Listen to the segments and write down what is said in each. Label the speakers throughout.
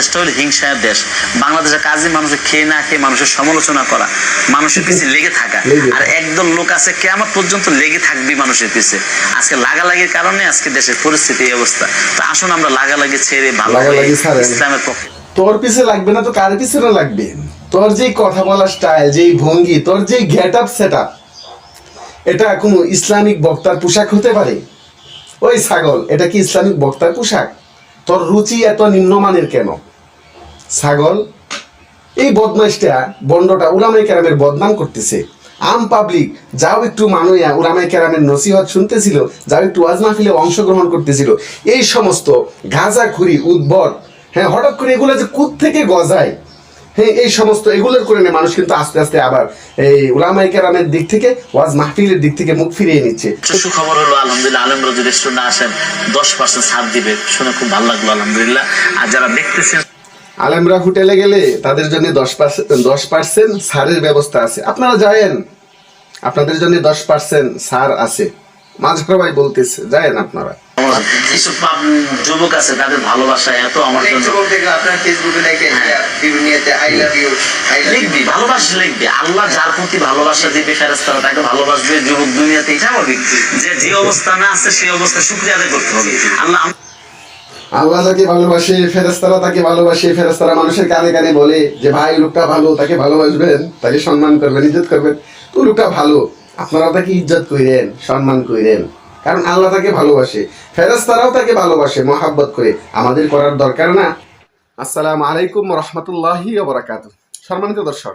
Speaker 1: বাংলাদেশটা হলো হিংসার দেশ। বাংলাদেশের কাজে মানুষের খেয়ে না খেয়ে মানুষের সমালোচনা করা মানুষের পিছে লেগে থাকা। আর একদল লোক আছে কেমন পর্যন্ত লেগে থাকবি মানুষের পিছে। আজকে লাগালাগির কারণে আজকে দেশের পরিস্থিতি এই অবস্থা। তো আসুন আমরা লাগালাগি ছেড়ে ভালো ইসলামের পক্ষে
Speaker 2: তোর পিছে লাগবে না তো কার পিছনে লাগবে? তোর যেই কথা বলার স্টাইল যেই ভঙ্গি তোর যেই গেট আপ সেট আপ এটা কোনো ইসলামিক বক্তার পোশাক হতে পারে? ওই ছাগল এটা কি ইসলামিক বক্তার পোশাক? তোর রুচি এত নিম্নমানের কেন? ছাগল, এই বদমাইশটা বন্ডটা উলামাই কেরামের বদনাম করতেছে। আম পাবলিক যাও একটু মানুয়া উলামাই কেরামের নসিহত শুনতেছিল, যাও একটু ওয়াজ মাহফিলে অংশগ্রহণ করতেছিল। এই সমস্ত গাঁজাখুরি উদ্ভট হ্যাঁ হঠাৎ করে এগুলো যে কুদ থেকে গজায়? হ্যাঁ এই সমস্ত এগুলোর করে মানুষ কিন্তু আস্তে আস্তে আবার এই উলামাই কেরামের দিক থেকে, ওয়াজ মাহফিলের দিক থেকে মুখ ফিরিয়ে নিচ্ছে।
Speaker 1: সুখবর হলো, আলহামদুলিল্লাহ আলমরা যদি রেস্টুরেন্টে আসেন, দশ পার্সেন্ট ছাড় দিবে। শুনে খুব ভালো লাগল, আলহামদুলিল্লাহ। আর যারা দেখতেছেন
Speaker 2: আলেমরা হোটেলে গেলে তাদের জন্য দশ পার্সেন্ট দশ পার্সেন্ট ছাড়ের ব্যবস্থা আছে। আপনারা যায়েন। আপনাদের জন্য দশ পার্সেন্ট ছাড় আছে। মাঝখার ভাই বলতেছে যায়েন আপনারা।
Speaker 1: যেসব যুবক আছে তাদের ভালোবাসা এত আমার জন্য।
Speaker 3: আপনার ফেসবুকে যে বিভিন্ন ইয়েতে I love you I love you
Speaker 1: লিখবি ভালোবাসা লিখবি। আল্লাহ যার প্রতি ভালোবাসা দিবে ফেরেস্তারা তাকে ভালোবাসবে যুবক দুনিয়াতে স্বাভাবিক যে যে অবস্থানে আছে সেই অবস্থা শুক্রিয়া আদায় করতে হবে। আল্লাহ
Speaker 2: আল্লাহ যাকে ভালোবাসে ফেরেস্তারা তাকে ভালোবাসে ফেরেস্তারা মানুষের কানে কানে বলে যে, ভাই, লোকটা ভালো, তাকে ভালোবাসবেন, তাকে সম্মান করবেন, ইজ্জত করবেন। তো লোকটা ভালো, আপনারা তাকে ইজ্জত করেন, সম্মান করেন। কারণ আল্লাহ তাকে ভালোবাসে ফেরেস্তারাও তাকে ভালোবাসে, মহাব্বত করে। আমাদের করার দরকার না। আসসালামু আলাইকুম রহমতুল্লাহি বরাকাত সম্মানিত দর্শক,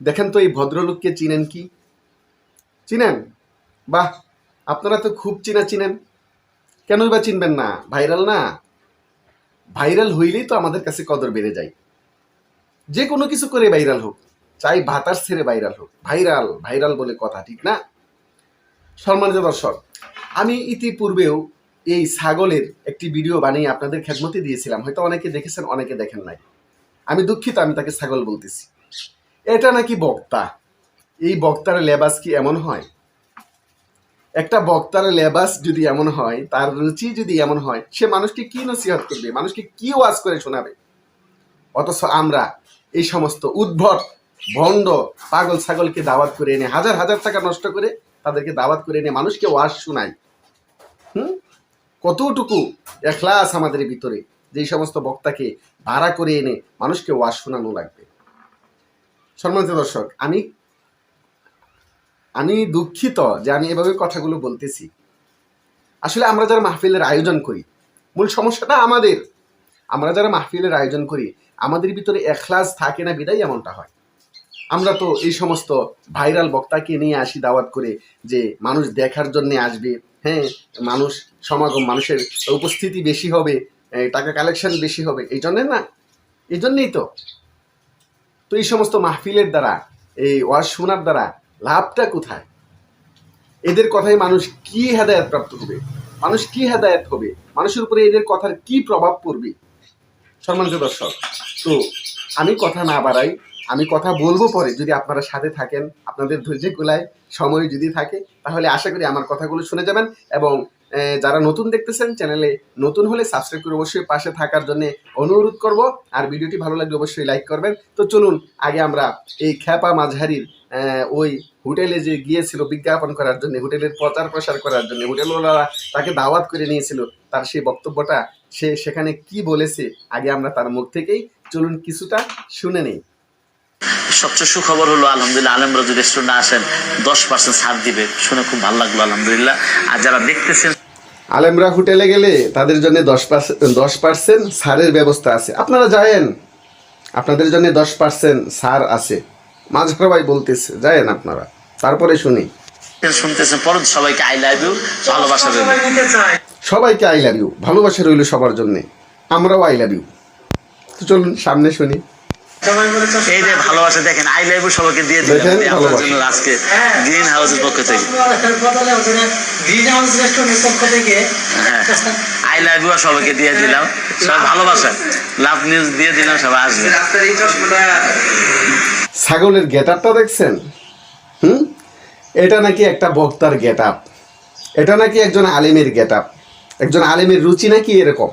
Speaker 2: দেখেন তো এই ভদ্রলোককে চিনেন কি? চিনেন? বাহ, আপনারা তো খুব চিনা চিনেন কেনই বা চিনবেন না? ভাইরাল না? ভাইরাল হইলেই তো আমাদের কাছে কদর বেড়ে যায়। যে কোনো কিছু করে ভাইরাল হোক। চাই বাতাস ছেড়ে ভাইরাল হোক। ভাইরাল ভাইরাল বলে কথা, ঠিক না? সম্মানিত দর্শক, আমি ইতিপূর্বেও এই ছাগলের একটি ভিডিও বানিয়ে আপনাদের খেদমতে দিয়েছিলাম। হয়তো অনেকে দেখেছেন, অনেকে দেখেন নাই। আমি দুঃখিত, আমি তাকে ছাগল বলতেছি। এটা নাকি বক্তা? এই বক্তার লেবাস কি এমন হয়? একটা বক্তার লেবাস যদি এমন হয়, তার রুচি যদি এমন হয়, সে মানুষকে কি নসিহত করবে? মানুষকে কি ওয়াজ করে শোনাবে? অথচ আমরা এই সমস্ত উদ্ভট, ভণ্ড, পাগল ছাগলকে দাওয়াত করে এনে হাজার হাজার টাকা নষ্ট করে তাদেরকে দাওয়াত করে এনে মানুষকে ওয়াজ শোনাই। হুম? কতটুকু এখলাস আমাদের ভিতরে যেই সমস্ত বক্তাকে ভাড়া করে এনে মানুষকে ওয়াজ শোনানো লাগবে। সম্মানিত দর্শক, আমি আমি দুঃখিত যে আমি এভাবে কথাগুলো বলতেছি। আসলে আমরা যারা মাহফিলের আয়োজন করি, মূল সমস্যাটা আমাদের। আমরা যারা মাহফিলের আয়োজন করি, আমাদের ভিতরে এখলাস থাকে না, বিদায় এমনটা হয়। আমরা তো এই সমস্ত ভাইরাল বক্তাকে নিয়ে আসি দাওয়াত করে যে মানুষ দেখার জন্য আসবে। হ্যাঁ মানুষ সমাগম, মানুষের উপস্থিতি বেশি হবে টাকা কালেকশন বেশি হবে, এই জন্যে না, এই জন্যেই তো। তো এই সমস্ত মাহফিলের দ্বারা, এই ওয়াজ শোনার দ্বারা লাভটা কোথায়? এদের কথায় মানুষ কি হেদায়াত প্রাপ্ত হবে? মানুষ কি হেদায়ত হবে? মানুষের উপরে এদের কথার কি প্রভাব পড়বে? সম্মানিত দর্শক, তো আমি কথা না বাড়াই, আমি কথা বলব পরে যদি আপনারা সাথে থাকেন, আপনাদের ধৈর্য গোলায় সময় যদি থাকে, তাহলে আশা করি আমার কথাগুলো শুনে যাবেন এবং যারা নতুন দেখতেছেন, চ্যানেলে নতুন হলে সাবস্ক্রাইব করে অবশ্যই পাশে থাকার জন্য অনুরোধ করব। আর ভিডিওটি ভালো লাগলে অবশ্যই লাইক করবেন। তো চলুন, আগে আমরা এই খ্যাপা মাঝহারির ওই হোটেলে যে গিয়েছিল বিজ্ঞাপন করার জন্য, হোটেলের প্রচার প্রসার করার জন্য, হোটেলওয়ালারা তাকে দাওয়াত করে নিয়েছিল, তার সেই বক্তব্যটা, সে সেখানে কি বলেছে, আগে আমরা তার মুখ থেকেই চলুন কিছুটা শুনে নেই।
Speaker 1: সবচেয়ে সুখবর হলো, আলহামদুলিল্লাহ আলমরা যদি রেস্টুরেন্টে আসেন, দশ পার্সেন্ট ছাড় দিবে। শুনে খুব ভালো লাগল, আলহামদুলিল্লাহ। আর যারা দেখতেছেন
Speaker 2: আলেমরা হোটেলে গেলে তাদের জন্য দশ পার্সেন্ট দশ পার্সেন্ট সারের ব্যবস্থা আছে। আপনারা যায়েন। আপনাদের জন্য দশ পার্সেন্ট সার আছে। মাঝখার ভাই বলতেছে যায়েন আপনারা। তারপরে শুনি।
Speaker 1: শুনতেছেন সবাইকে আই লাভ ইউ ভালোবাসা
Speaker 2: সবাইকে আই লাভ ইউ ভালোবাসা রইল সবার জন্য। আমরাও আই লাভ ইউ তো চলুন সামনে শুনি।
Speaker 1: এই যে ভালোবাসা দেখেন আই লাভ ইউ সবাইকে দিয়ে দিলাম। আপনার জন্য আজকে গ্রিন হাউসের পক্ষ থেকে।
Speaker 4: গ্রিন হাউস রেস্টুরেন্টের পক্ষ থেকে।
Speaker 1: হ্যাঁ। আই লাভ ইউ সবাইকে দিয়ে দিলাম। সবাই ভালোবাসা। লাভ নিউজ দিয়ে দিলাম সবাই আসবে।
Speaker 2: ছাগলের গেট আপটা দেখছেন? হুম? এটা নাকি একটা বক্তার গেট আপ এটা নাকি একজন আলেমের গেট আপ একজন আলেমের রুচি নাকি এরকম?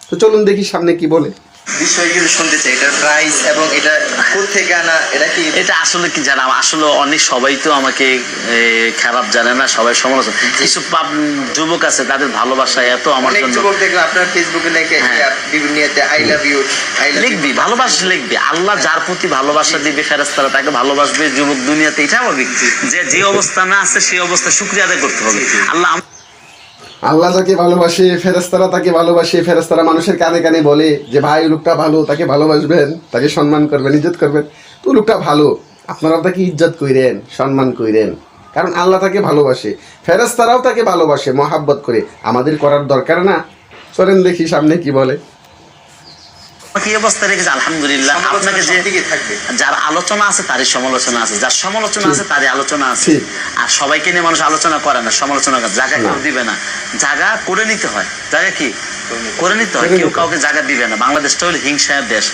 Speaker 2: তো চলুন দেখি সামনে কি বলে।
Speaker 3: বিষয়ে কিছু শুনতে চাই এটার প্রাইস এবং এটা আনা এটা কি?
Speaker 1: এটা আসলে কি জানা আসলে অনেক সবাই তো আমাকে খারাপ জানে না সবাই সমালোচনা কিছু যুবক আছে তাদের ভালোবাসা এত আমার জন্য।
Speaker 3: যুবক দেখলাম আপনার ফেসবুকে লেখে
Speaker 1: হ্যাঁ।
Speaker 3: বিভিন্ন I love you I love
Speaker 1: লিখবি ভালোবাসা লিখবি। আল্লাহ যার প্রতি ভালোবাসা দিবে ফেরেস্তারা তাকে ভালোবাসবে যুবক দুনিয়াতে এটা স্বাভাবিক যে যে অবস্থা না আছে সেই অবস্থা শুক্রিয়া আদায় করতে হবে। আল্লাহ
Speaker 2: আল্লাহ তাকে ভালোবাসে ফেরাস্তারা তাকে ভালোবাসে ফেরেস্তারা মানুষের কানে কানে বলে যে, ভাই লোকটা ভালো, তাকে ভালোবাসবেন, তাকে সম্মান করবেন, ইজ্জত করবেন। তো লোকটা ভালো, আপনারা তাকে ইজ্জত কইরেন, সম্মান কইরেন। কারণ আল্লাহ তাকে ভালোবাসে ফেরাস্তারাও তাকে ভালোবাসে, মহাব্বত করে। আমাদের করার দরকার না? চলেন দেখি সামনে কি বলে।
Speaker 1: কি অবস্থা রেখেছে? আলহামদুলিল্লাহ। আপনাকে যে যার আলোচনা আছে তারই সমালোচনা আছে। যার সমালোচনা আছে তারই আলোচনা আছে। আর সবাইকে নিয়ে মানুষ আলোচনা করে না সমালোচনা করে। জায়গা কেউ দিবে না। জায়গা করে নিতে হয়। জায়গা কি? করে নিতে হয়। কেউ কাউকে জায়গা দিবে না। বাংলাদেশটা হলো হিংসার দেশ।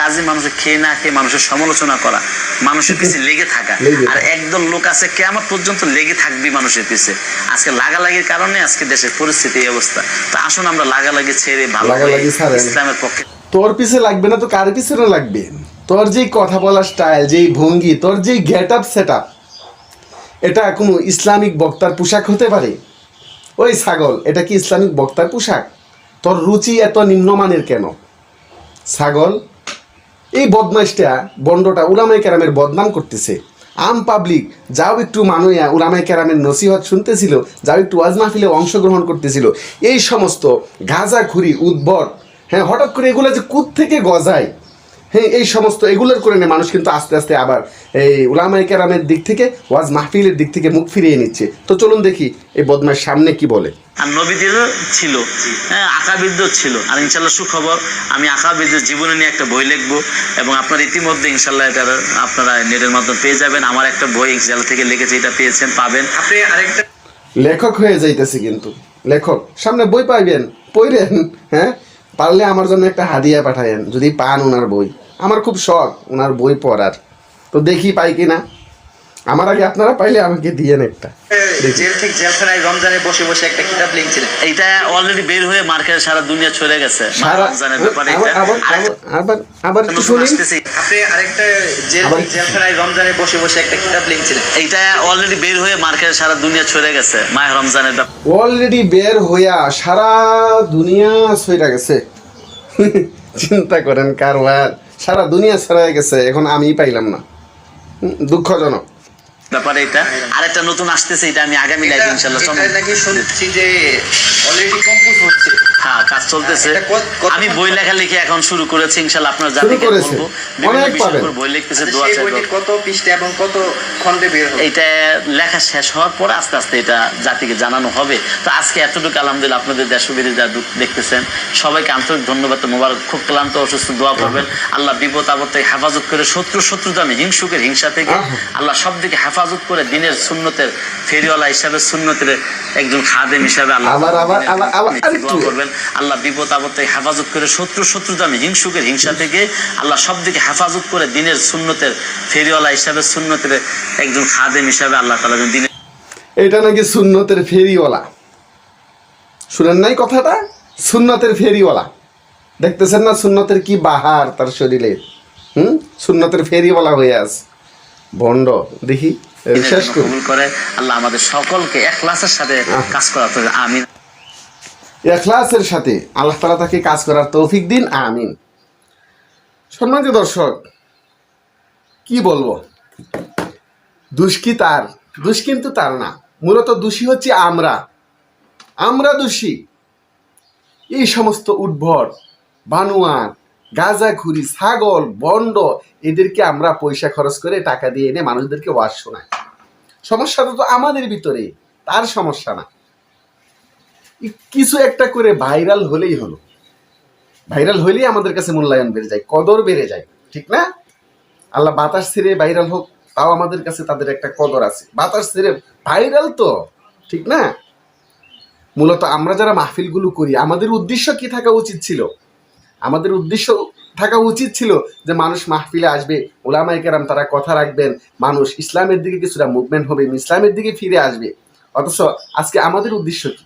Speaker 1: কাজে মানুষের খেয়ে না খেয়ে মানুষের সমালোচনা করা। মানুষের পিছিয়ে লেগে থাকা। আর একদল লোক আছে কেমন পর্যন্ত লেগে থাকবি মানুষের পিছে। আজকে লাগালাগির কারণে আজকে দেশের পরিস্থিতি এই অবস্থা। তো আসুন আমরা লাগালাগি ছেড়ে ভালো। ইসলামের পক্ষে
Speaker 2: তোর পিছে লাগবে না, তো কার পিছনে লাগবে? তোর যেই কথা বলার স্টাইল যেই ভঙ্গি, তোর যেই গেট আপ সেট আপ এটা কোনো ইসলামিক বক্তার পোশাক হতে পারে? ওই ছাগল, এটা কি ইসলামিক বক্তার পোশাক? তোর রুচি এত নিম্নমানের কেন? ছাগল, এই বদমাইশটা, বন্ডটা উলামাই কেরামের বদনাম করতেছে। আম পাবলিক যাও একটু মানুয়া উলামাই কেরামের নসিহত শুনতেছিল, যাও একটু ওয়াজ মাহফিলে অংশগ্রহণ করতেছিল। এই সমস্ত গাঁজাখুরি উদ্ভট হ্যাঁ হঠাৎ করে এগুলো যে কুদ থেকে গজায়? হ্যাঁ এই সমস্ত এগুলোর করে মানুষ কিন্তু আস্তে আস্তে আবার এই উলামাই কেরামের দিক থেকে ওয়াজ মাহফিলের দিক থেকে মুখ ফিরিয়ে নিচ্ছে। তো চলুন দেখি এই বদমাইশ সামনে কি বলে।
Speaker 1: আর নবীদেরও ছিল। হ্যাঁ আঁকাবিদ্য ছিল। আর ইনশাল্লাহ সুখবর আমি আঁকাবিদ্যের জীবনে নিয়ে একটা বই লিখব এবং আপনার ইতিমধ্যে ইনশাল্লাহ এটা আপনারা নেটের মাধ্যমে পেয়ে যাবেন। আমার একটা বই ইনশাল্লাহ থেকে লিখেছি এটা পেয়েছেন পাবেন।
Speaker 3: আপনি আরেকটা
Speaker 2: লেখক হয়ে যাইতেছে কিন্তু। লেখক সামনে বই পাইবেন পড়েন হ্যাঁ? পারলে আমার জন্য একটা হাদিয়া পাঠায়েন, যদি পান ওনার বই। আমার খুব শখ ওনার বই পড়ার। তো দেখি পাই কি না আমার আগে আপনারা পাইলে আমাকে দিয়েন একটা। দেখি।
Speaker 3: জেল থেকে জেলখানায় রমজানে বসে বসে একটা কিতাব লিখছিলেন।
Speaker 1: এইটা অলরেডি বের হয়ে মার্কেটে সারা দুনিয়া ছড়ে গেছে রমজানের ব্যাপারে।
Speaker 2: আবার আবার
Speaker 3: আপনি আরেকটা জেল থেকে জেলখানায় রমজানে বসে বসে একটা কিতাব লিখছিলেন।
Speaker 1: এইটা অলরেডি বের হয়ে মার্কেটে সারা দুনিয়া ছড়ে গেছে রমজানের ব্যাপারে।
Speaker 2: অলরেডি বের হইয়া সারা দুনিয়া সইরা গেছে। চিন্তা করেন কারবার। সারা দুনিয়া ছড়াই গেছে এখন আমি পাইলাম না। দুঃখজনক।
Speaker 1: ব্যাপারে এটা। আর একটা নতুন আসতেছে এটা আমি আগামী লাইভ ইনশাল্লাহ
Speaker 3: এটা নাকি শুনছি যে অলরেডি কম্পোজ হচ্ছে।
Speaker 1: হ্যাঁ কাজ চলতেছে।
Speaker 3: এটা
Speaker 1: আমি বই লেখা লিখে এখন শুরু করেছি ইনশাল্লাহ আপনার জাতিকে বলব। বিভিন্ন
Speaker 2: অনেক
Speaker 1: বিষয়
Speaker 2: পাবেন।
Speaker 1: উপর বই লিখতেছে দোয়া
Speaker 3: সেই
Speaker 1: চাইব
Speaker 3: বইটির কত পৃষ্ঠা এবং কত খণ্ডে বের হবে?
Speaker 1: এইটা লেখা শেষ হওয়ার পরে আস্তে আস্তে এটা জাতিকে জানানো হবে। তো আজকে এতটুকু আলহামদুলিল্লাহ আপনাদের যা দেখতেছেন। সবাইকে আন্তরিক ধন্যবাদ মোবারক। খুব ক্লান্ত অসুস্থ দোয়া করবেন। আল্লাহ বিপদ আপদ থেকে হেফাজত করে শত্রু শত্রুতামী হিংসুকের হিংসা থেকে আল্লাহ সব দিকে হেফাজত করে দিনের সুন্নতের ফেরিওয়ালা হিসাবে সুন্নতের একজন খাদেম হিসাবে আল্লাহ। দোয়া করবেন। আল্লাহ বিপদ আপদ থেকে হেফাজত করে শত্রু শত্রুতামী হিংসুকের হিংসা থেকে আল্লাহ সব দিকে হেফাজত করে দিনের সুন্নতের ফেরিওয়ালা হিসাবে সুন্নতের একজন খাদেম হিসাবে আল্লাহ তালা দিনের
Speaker 2: এটা নাকি সুন্নতের ফেরিওয়ালা? শুনেন নাই কথাটা? সুন্নতের ফেরিওয়ালা। দেখতেছেন না সুন্নতের কি বাহার তার শরীরে? হুম? সুন্নতের ফেরিওয়ালা হয়ে আস ভণ্ড দেখি বিশ্বাস
Speaker 1: কবুল করে আল্লাহ আমাদের সকলকে একলাসের সাথে কাজ করাতে হবে আমিন।
Speaker 2: এখলাসের সাথে আল্লাহ তালা তাকে কাজ করার তৌফিক দিন, আমিন। সম্মানিত দর্শক, কি বলব? দোষ কি তার, দোষ কিন্তু তার না। মূলত দোষী হচ্ছে আমরা। আমরা দোষী। এই সমস্ত উদ্ভট, বানুয়ার, গাঁজাখুরি, ছাগল, বন্ড, এদেরকে আমরা পয়সা খরচ করে টাকা দিয়ে এনে মানুষদেরকে ওয়াজ শোনাই। সমস্যাটা তো আমাদের ভিতরে, তার সমস্যা না। কিছু একটা করে ভাইরাল হলেই হলো। ভাইরাল হলেই আমাদের কাছে মূল্যায়ন বেড়ে যায়, কদর বেড়ে যায়, ঠিক না? আল্লাহ বাতাস ছেড়ে ভাইরাল হোক, তাও আমাদের কাছে তাদের একটা কদর আছে। বাতাস ছেড়ে ভাইরাল তো, ঠিক না? মূলত আমরা যারা মাহফিলগুলো করি, আমাদের উদ্দেশ্য কি থাকা উচিত ছিল? আমাদের উদ্দেশ্য থাকা উচিত ছিল যে মানুষ মাহফিলে আসবে ওলামাই কেরাম তারা কথা রাখবেন, মানুষ ইসলামের দিকে কিছুটা মুভমেন্ট হবে, ইসলামের দিকে ফিরে আসবে। অথচ আজকে আমাদের উদ্দেশ্য কি?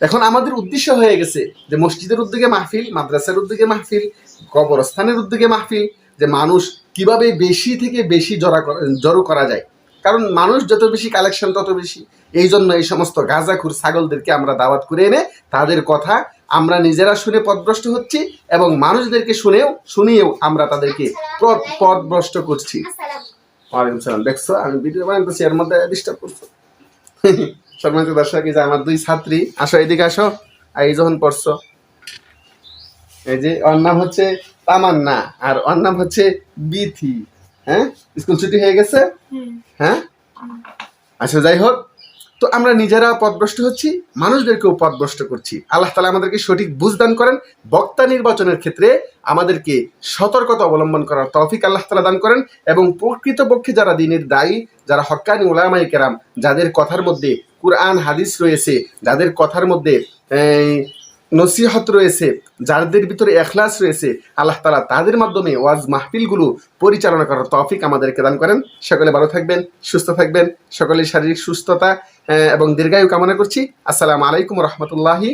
Speaker 2: এখন আমাদের উদ্দেশ্য হয়ে গেছে যে মসজিদের উদ্যোগে মাহফিল মাদ্রাসার উদ্যোগে মাহফিল কবরস্থানের উদ্যোগে মাহফিল যে মানুষ কীভাবে বেশি থেকে বেশি জড়া জড়ো করা যায়। কারণ মানুষ যত বেশি কালেকশন তত বেশি। এই জন্য এই সমস্ত গাঁজাখুর ছাগলদেরকে আমরা দাওয়াত করে এনে তাদের কথা আমরা নিজেরা শুনে পথভ্রষ্ট হচ্ছি এবং মানুষদেরকে শুনেও শুনিয়েও আমরা তাদেরকে পথ- পথভ্রষ্ট করছি। ওয়ালাইকুম সালাম। দেখছ আমি ভিডিও বানাইতেছি এর মধ্যে ডিস্টার্ব করছ। সম্মানিত দর্শক এই যে আমার দুই ছাত্রী আসো এদিকে আসো আর এই যখন পড়ছো এই যে ওর নাম হচ্ছে তামান্না আর ওর নাম হচ্ছে বিথি হ্যাঁ? স্কুল ছুটি হয়ে গেছে? হ্যাঁ? আচ্ছা যাই হোক তো আমরা নিজেরা পথভ্রষ্ট হচ্ছি মানুষদেরকেও পথভ্রষ্ট করছি। আল্লাহ তালা আমাদেরকে সঠিক বুঝদান করেন বক্তা নির্বাচনের ক্ষেত্রে আমাদেরকে সতর্কতা অবলম্বন করার তৌফিক আল্লাহ তালা দান করেন এবং প্রকৃতপক্ষে যারা দিনের দায়ী যারা হক্কানি ওলামাই কেরাম যাদের কথার মধ্যে কুরআন, হাদিস রয়েছে, যাদের কথার মধ্যে নসিহত রয়েছে, যাদের ভিতরে এখলাস রয়েছে, আল্লাহ তালা তাদের মাধ্যমে ওয়াজ মাহফিলগুলো পরিচালনা করার তফিক আমাদেরকে দান করেন। সকলে ভালো থাকবেন, সুস্থ থাকবেন, সকলের শারীরিক সুস্থতা এবং দীর্ঘায়ু কামনা করছি। আসসালামু আলাইকুম রহমতুল্লাহি